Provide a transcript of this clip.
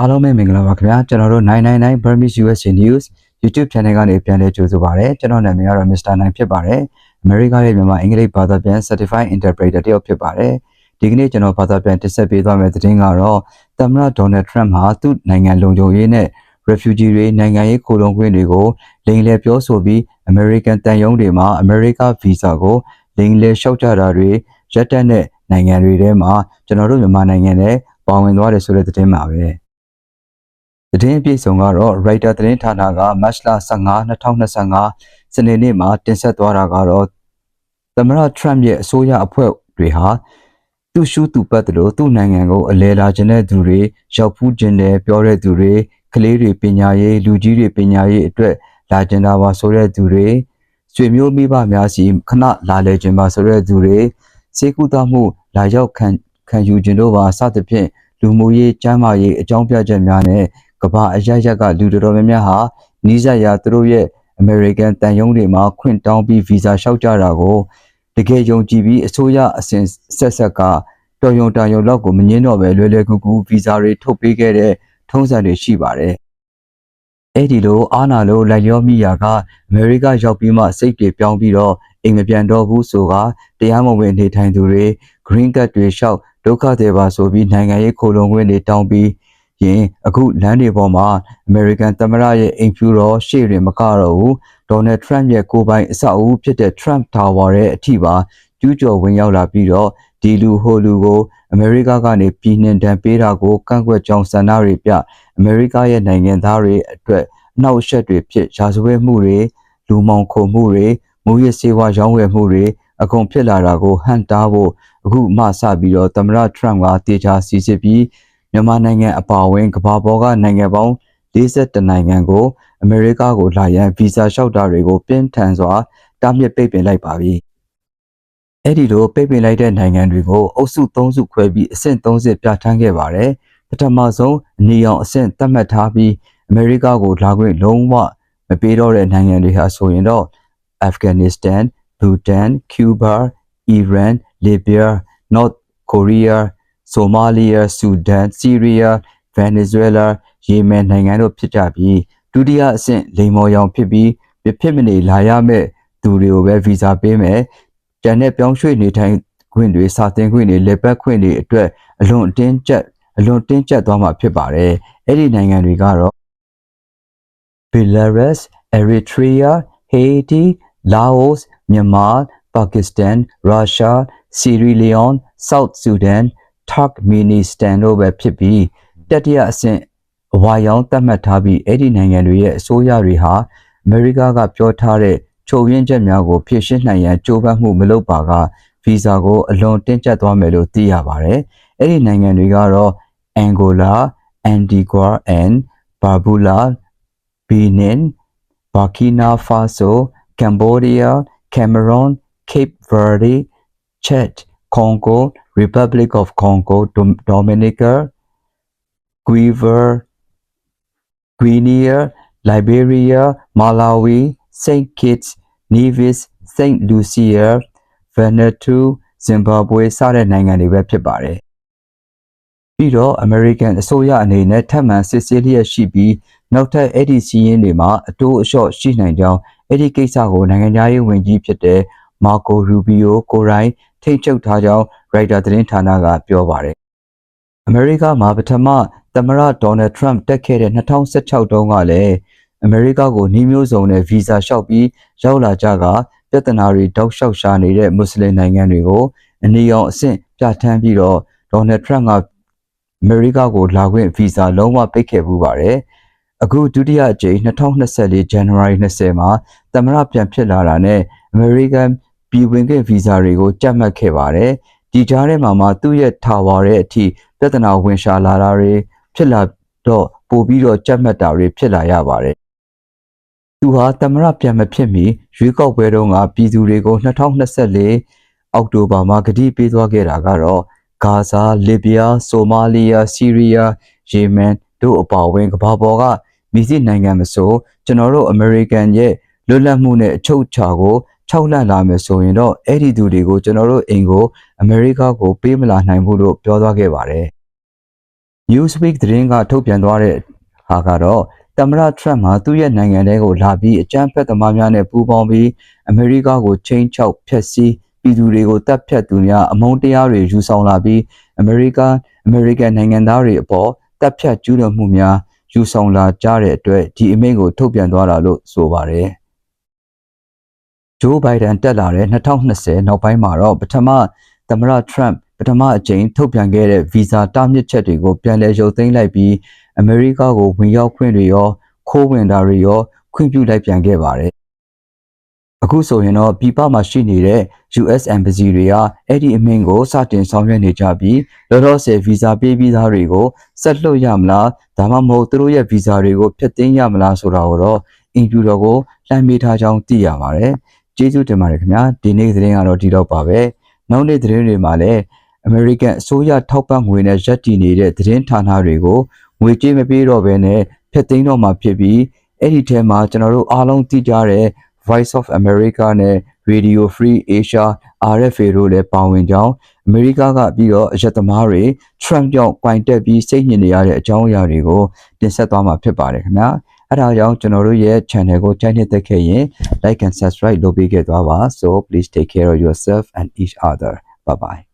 အားလုံးပဲမင်္ဂလာပါခင်ဗျာကျွန်တော်တို့999 Burmese USA News YouTube channel ကနေပြန်လည်ကြိုဆိုပါရစေကျွန်တော်နာမည်ကတော့ Mr. 9ဖြစ်ပါတယ်အမေရိကရဲ့မြန်မာအင်္ဂလိပ်ဘာသာပြန် Certified Interpreter တယောက်ဖြစ်ပါတယ်ဒီကနေ့ကျွန်တော်ဘာသာပြန်တင်ဆက်ပေးသွားမယ့်သတင်းကတော့သမ္မတ Donald Trump ဟာသူ့နိုင်ငံလုံခြုံရေးနဲ့ refugee တွေနိုင်ငံရေးခိုလုံခွင့်တွေကိုလိမ်လည်ပြောဆိုပြီး American တန်ယုံတွေမှာ America Visa ကိုလိမ်လည်လျှောက်ကြတာတွေရက်တက်တဲ့နိုင်ငံတွေထဲမှာကျွန်တော်တို့မြန်မာနိုင်ငံနဲ့ပါဝင်သွားတယ်ဆိုတဲ့သတင်းပါပဲ သတင်းအပြည့်စုံကတော့ Writer သတင်းဌာနက မတ်လ15 2025စနေနေ့မှာတင်ဆက်သွားတာကတော့သမရ Trump ရဲ့အစိုးရအဖွဲ့တွေဟာသူ့ရှုသူပတ်တယ်လို့သူ့နိုင်ငံကိုအလဲလာခြင်းတဲ့သူတွေရောက်ဖူးခြင်းတယ်ပြောတဲ့သူတွေကလေးတွေပညာရေးလူကြီးတွေပညာရေးအတွက်လာကျင်တာပါဆိုတဲ့သူတွေဆွေမျိုးမိဘများစီခဏလာလေခြင်းပါဆိုတဲ့သူတွေစေကူတမှုလာရောက်ခံခံယူခြင်းတို့ပါစသဖြင့်လူမှုရေးကျန်းမာရေးအကြောင်းပြချက်များနဲ့ ကမ္ဘာအရရက်ကလူတော်တော်များများဟာနီးစပ်ရာသူတို့ရဲ့ American တန်ယုံတွေမှာခွင့်တောင်းပြီးဗီဇာလျှောက်ကြတာကိုတကယ်ယုံကြည်ပြီးအစိုးရအစဉ်ဆက်ဆက်ကတော်ယုံတန်ယုံလောက်ကိုမငင်းတော့ပဲလွယ်လွယ်ကူကူဗီဇာတွေထုတ်ပေးခဲ့တဲ့ထုံးစံတွေရှိပါတယ်။အဲ့ဒီလိုအာနာလိုလိုက်လျောမိယာကအမေရိကရောက်ပြီးမှစိတ်တွေပြောင်းပြီးတော့အိမ်မပြန်တော့ဘူးဆိုကတရားမဝင်နေထိုင်သူတွေ green card တွေလျှောက်ဒုက္ခတွေပါဆိုပြီးနိုင်ငံရေးခိုလုံခွင့်တွေတောင်းပြီး ရင်အခုလမ်းတွေပေါ်မှာ American သမ္မတရဲ့အိမ်ဖြူတော်ရှေ့တွေမကတော့ဘူး Donald Trump ရဲ့ကိုယ်ပိုင်အဆောက်အဦဖြစ်တဲ့ Trump Tower ရဲ့အထိပါကျူးကျော်ဝင်ရောက်လာပြီးတော့ဒီလူဟိုလူကိုအမေရိကကနေပြည်နှင်တန်ပေးတာကိုကန့်ကွက်ကြောင်းဆန္ဒတွေပြအမေရိကရဲ့နိုင်ငံသားတွေအတွက်အနောက်အရှက်တွေဖြစ်ရာဇဝတ်မှုတွေလူမောင်ခုံမှုတွေမူရစေဝါရောင်းဝယ်မှုတွေအကုန်ဖြစ်လာတာကိုဟန်တားဖို့အခုမှစပြီးတော့သမ္မတ Trump ကတေချာစီစစ်ပြီး မြန်မာနိုင်ငံအပါအဝင်ကမ္ဘာပေါ်ကနိုင်ငံပေါင်း42နိုင်ငံကိုအမေရိကကိုလာရန်ဗီဇာလျှောက်တာတွေကိုပြင်းထန်စွာတားမြစ်ပိတ်ပင်လိုက်ပါပြီ။အဲ့ဒီလိုပိတ်ပင်လိုက်တဲ့နိုင်ငံတွေကိုအုပ်စု3စုခွဲပြီးအဆင့်30ပြဋ္ဌာန်းခဲ့ပါတယ်။ပထမဆုံးအနီရောင်အဆင့်သတ်မှတ်ထားပြီးအမေရိကကိုလာခွင့်လုံးဝမပေးတော့တဲ့နိုင်ငံတွေဟာဆိုရင်တော့ Afghanistan, Bhutan, Cuba, Iran, Libya, North Korea ဆိုမာလီယာဆူဒန်ဆီးရီးယားဗင်နီဇွဲလားယီမင်နိုင်ငံတို့ဖြစ်ကြပြီးဒုတိယအဆင့်လိမ်မော်ရောင်ဖြစ်ပြီးမဖြစ်မနေလာရမဲ့သူတွေကိုပဲဗီဇာပေးမယ်။တန်တဲ့ပြောင်းရွှေ့နေထိုင်ခွင့်တွေစာသင်ခွင့်တွေလက်ပတ်ခွင့်တွေအတွက်အလွန်အတင်းကျပ်အလွန်တင်းကျပ်သွားမှာဖြစ်ပါတယ်။အဲ့ဒီနိုင်ငံတွေကတော့ Belarus, Eritrea, Haiti, Laos, Myanmar, Pakistan, Russia, Sierra Leone, South Sudan, Turkmenistan တို့ပဲဖြစ်ပြီးတတိယအဆင့်အဝါရောင်သတ်မှတ်ထားပြီးအဲ့ဒီနိုင်ငံတွေရဲ့အစိုးရတွေဟာအမေရိကကပြောထားတဲ့ချုပ်ရင်းချက်များကိုဖြည့်ရှင်းနိုင်ရန်ကြိုးပမ်းမှုမလုပ်ပါကဗီဇာကိုအလွန်တင်းကျပ်သွားမယ်လို့သိရပါတယ်။အဲ့ဒီနိုင်ငံတွေကတော့ Angola, Antigua and Barbuda, Benin, Burkina Faso, Cambodia, Cameroon, Cape Verde, Chad, Congo, Republic of Congo, Dom- Dominica, Guinea, Guinea, Liberia, Malawi, St. Kitts, Nevis, St. Lucia, Vanuatu, Zimbabwe စတဲ့နိုင်ငံတွေပဲဖြစ်ပါတယ်။ပြီးတော့ American အစိုးရအနေနဲ့ထပ်မံစစ်ဆေးလျက်ရှိပြီးနောက်ထပ်အဲ့ဒီစီးရင်တွေမှာအတိုးအလျှော့ရှိနိုင်ကြောင်းအဲ့ဒီကိစ္စကိုနိုင်ငံသားရေးဝန်ကြီးဖြစ်တဲ့မာကိုရူဘီယိုကိုရိုင်း ထိတ်ချုပ်ထားကြောင်းရိုက်တာသတင်းဌာနကပြောပါတယ်။အမေရိကမှာပထမသမ္မတဒေါ်နယ်ထရန့်တက်ခဲ့တဲ့2016တုန်းကလည်းအမေရိကကိုနှီးမျိုးစုံနဲ့ဗီဇာလျှောက်ပြီးရောက်လာကြကပြဿနာတွေတောက်လျှောက်ရှာနေတဲ့မွတ်စလင်နိုင်ငံတွေကိုအနီရောင်အဆင့်ပြဋ္ဌာန်းပြီးတော့ဒေါ်နယ်ထရန့်ကအမေရိကကိုလာခွင့်ဗီဇာလုံးဝပိတ်ခဲ့ပူးပါတယ်။အခုဒုတိယအကြိမ်2024 January 20မှာသမ္မတပြန်ဖြစ်လာတာနဲ့အမေရိကန် ပြည်ဝင်ခွင့်ဗီဇာတွေကိုကြက်မှတ်ခဲ့ပါတယ်။ဒီကြားထဲမှာမှသူ့ရဲ့ထာဝရတဲ့အထိပြဿနာဝင်ရှာလာတာတွေဖြစ်လာတော့ပို့ပြီးတော့ကြက်မှတ်တာတွေဖြစ်လာရပါတယ်။သူဟာသမ္မတပြန်မဖြစ်မီရွေးကောက်ပွဲတုန်းကပြည်သူတွေကို2024အောက်တိုဘာမှာကတိပေးသွားခဲ့တာကတော့ဂါဇာ၊လစ်ဗျာ၊ဆိုမာလီယာ၊ဆီးရီးယား၊ယီမန်တို့အပါအဝင်ကမ္ဘာပေါ်ကမိသည့်နိုင်ငံမဆိုကျွန်တော်တို့အမေရိကန်ရဲ့လွတ်လပ်မှုနဲ့အချုပ်အခြာကို ခြောက်လန့်လာမယ်ဆိုရင်တော့အဲ့ဒီသူတွေကိုကျွန်တော်တို့အိမ်ကိုအမေရိကကိုပေးမလာနိုင်ဘူးလို့ပြောသွားခဲ့ပါတယ် Newsweek သတင်းကထုတ်ပြန်သွားတဲ့ဟာကတော့သမ္မတ Trump မှာသူ့ရဲ့နိုင်ငံထဲကိုလာပြီးအကြမ်းဖက်သမားများနဲ့ပူးပေါင်းပြီးအမေရိကကိုချိန်ချောက်ဖျက်ဆီးပြည်သူတွေကိုတပ်ဖြတ်သူများအမုန်းတရားတွေယူဆောင်လာပြီးအမေရိကန်အမေရိကန်နိုင်ငံသားတွေအပေါ်တပ်ဖြတ်ကျူးလွန်မှုများယူဆောင်လာကြတဲ့အတွက်ဒီအမိန့်ကိုထုတ်ပြန်သွားတာလို့ဆိုပါတယ်။ ဂျိုးဘိုင်ဒန်တက်လာတဲ့2020နောက်ပိုင်းမှာတော့ပထမသမ္မတ Trump ပထမအကြိမ်ထုတ်ပြန်ခဲ့တဲ့ဗီဇာတားမြစ်ချက်တွေကိုပြန်လည်ရုပ်သိမ်းလိုက်ပြီးအမေရိကကိုဝင်ရောက်ခွင့်တွေရောခိုးဝင်တာတွေရောခွင့်ပြုလိုက်ပြန်ခဲ့ပါတယ်။အခုဆိုရင်တော့ပြည်ပမှာရှိနေတဲ့ US Embassy တွေကအဲ့ဒီအမိန့်ကိုစတင်ဆောင်ရွက်နေကြပြီးလောလောဆယ်ဗီဇာပေးပြီးသားတွေကိုဆက်လွှတ်ရမလားဒါမှမဟုတ်သူတို့ရဲ့ဗီဇာတွေကိုဖျက်သိမ်းရမလားဆိုတာကိုတော့အင်ဂျူတော်ကိုလှမ်းပေးထားကြောင်းသိရပါတယ်။ ကျေးဇူးတင်ပါတယ်ခင်ဗျာဒီနေ့သတင်းကတော့ဒီတော့ပါပဲ။နောက်နေ့သတင်းတွေမှာလည်း American အစိုးရထောက်ပံ့ငွေနဲ့ရပ်တည်နေတဲ့သတင်းဌာနတွေကိုငွေကြေးမပေးတော့ဘဲနဲ့ဖျက်သိမ်းတော့မှာဖြစ်ပြီးအဲ့ဒီထဲမှာကျွန်တော်တို့အားလုံးသိကြတဲ့ Voice of America နဲ့ Radio Free Asia RFA တို့လည်းပါဝင်ကြောင်းအမေရိကကပြီးတော့အရက်သမားတွေ Trump ကြောင့်ကွင်တက်ပြီးစိတ်ညစ်နေရတဲ့အကြောင်းအရာတွေကိုတင်ဆက်သွားမှာဖြစ်ပါတယ်ခင်ဗျာ အဲ့ဒါကြောင့်ကျွန်တော်တို့ရဲ့ channel ကိုကြိုက်နှစ်သက်ခဲ့ရင် like and subscribe လုပ်ပေးခဲ့သွားပါ so please take care of yourself and each other bye bye